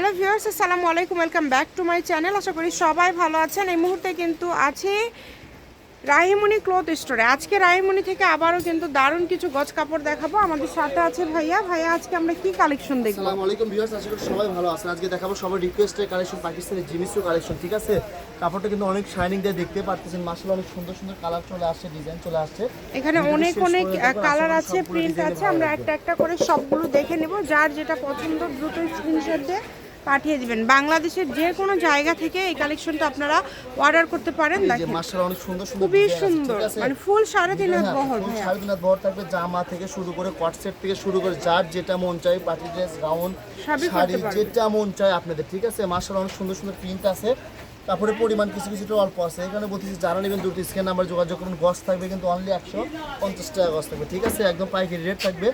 Hello viewers আসসালামু আলাইকুম welcome back to my channel. আশা করি সবাই ভালো আছেন। এই মুহূর্তে কিন্তু আছি রাহিমণি ক্লথ স্টোরে। আজকে রাহিমণি থেকে আবারও কিন্তু দারুণ কিছু গজ কাপড় দেখাবো। আমাদের সাথে আছে ভাইয়া। ভাইয়া আজকে আমরা কি কালেকশন দেখব? আসসালামু আলাইকুম ভিউয়ার্স আশা করি সবাই ভালো আছেন। আজকে দেখাবো সবার রিকোয়েস্টের কালেকশন পাকিস্তানি জিমিসু কালেকশন ঠিক আছে? কাপড়টা কিন্তু অনেক শাইনিং দিয়ে দেখতে পাচ্ছেন মাসাল অনেক সুন্দর সুন্দর কালার চলে আসছে ডিজাইন চলে আসছে। এখানে অনেক অনেক কালার আছে প্রিন্ট আছে। আমরা একটা একটা করে সবগুলো দেখে নেব। যার যেটা পছন্দ দ্রুত স্ক্রিনশট দিয়ে পাঠিয়ে দিবেন। বাংলাদেশের যে কোনো জায়গা থেকে এই কালেকশনটা আপনারা অর্ডার করতে পারেন দেখেন। অনেক সুন্দর সুন্দর খুবই সুন্দর। মানে ফুল সাড়ে তিন হাত হ্যাঁ, বহর ভাইয়া সাড়ে তিন হাত বহর থাকবে জামা থেকে শুরু করে কট সেট থেকে শুরু করে যার যেটা মন চাই পার্টি ড্রেস গাউন সবই শাড়ি যেটা মন চাই আপনাদের ঠিক আছে? মাসাল অনেক সুন্দর সুন্দর প্রিন্ট আছে। কাপড়ের পরিমাণ কিছু কিছুটা অল্প আছে। এখানে বলতেছি যারা নেবেন দুটো স্ক্যান নাম্বার যোগাযোগ করুন। গছ থাকবে কিন্তু অনলি একশো পঞ্চাশ টাকা গছ থাকবে ঠিক আছে? একদম পাইকারি রেট থাকবে।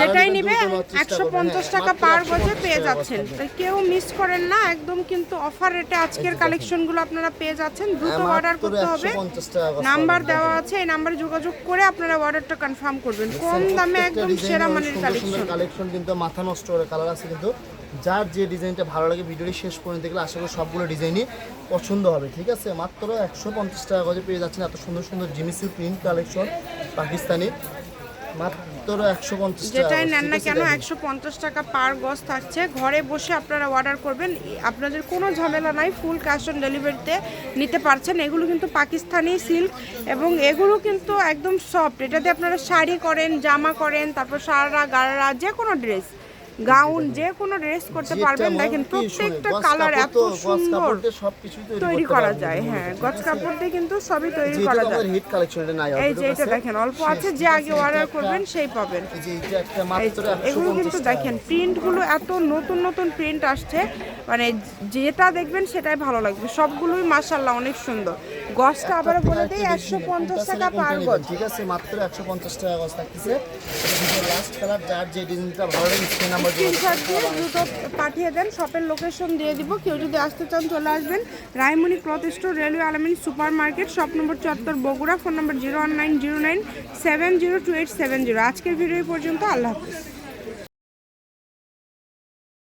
যেটাই নিবে দ্রুত একশো পঞ্চাশ হ্যাঁ, টাকা পার 150 গজে পেয়ে যাচ্ছেন। কেউ মিস করেন না একদম কিন্তু অফার রেটে আজকের কালেকশনগুলো আপনারা পেয়ে যাচ্ছেন। দ্রুত হ্যাঁ, অর্ডার করতে হবে। 150 টাকা নাম্বার দেওয়া আছে এই নাম্বারে যোগাযোগ করে আপনারা অর্ডারটা কনফার্ম করবেন। কম দামে একদম সেরা মানের কালেকশন কালেকশন কিন্তু মাথা নষ্ট করে কালার আছে কিন্তু। যার যে ডিজাইনটা ভালো লাগে ভিডিওটি শেষ পর্যন্ত দেখলে আশা করি সবগুলো ডিজাইনই পছন্দ হবে ঠিক আছে? মাত্র একশো পঞ্চাশ টাকা করে পেয়ে যাচ্ছেন এত সুন্দর সুন্দর জিমিসি প্রিন্ট কালেকশন পাকিস্তানি। মাত্র একশো পঞ্চাশ যেটাই নেন না কেন একশো পঞ্চাশ টাকা পার গজ থাকছে। ঘরে বসে আপনারা অর্ডার করবেন। আপনাদের কোনো ঝামেলা নাই ফুল ক্যাশ অন ডেলিভারিতে নিতে পারছেন। এগুলো কিন্তু পাকিস্তানি সিল্ক এবং এগুলো কিন্তু একদম সফট এটাতে আপনারা শাড়ি করেন জামা করেন তারপর সারা গাড়া যে কোনো ড্রেস গাউন যে কোনো ড্রেস করতে পারবেন। দেখেন প্রত্যেকটা কালার এত সুন্দর তৈরি করা যায় হ্যাঁ। গজ কাপড় দিয়ে কিন্তু সবই তৈরি করা যায়। হিট নাই এই যে এটা দেখেন অল্প আছে যে আগে অর্ডার করবেন সেই পাবেন। এগুলো কিন্তু। দেখেন প্রিন্টগুলো এত নতুন নতুন প্রিন্ট আসছে। মানে যেটা দেখবেন সেটাই ভালো লাগবে। সবগুলোই মাসাল্লাহ অনেক সুন্দর। গজটা আবার বলে দিই একশো পঞ্চাশ টাকা পার গজ। ঠিক আছে মাত্র একশো পঞ্চাশ টাকা গজ থাকতেছে। কালার যার যে ডিজাইনটা ভালো লাগে স্ক্রিন নাম্বার স্ক্রিনশট দিয়ে দ্রুত পাঠিয়ে দেন শপের লোকেশন দিয়ে দিব। কেউ যদি আসতে চান চলে আসবেন। Raimoni cloth store railway Alamin super market shop number চুয়াত্তর Bogura phone number zero one nine zero nine seven zero two eight seven zero আজকের ভিডিও পর্যন্ত আল্লাহ হাফিজ।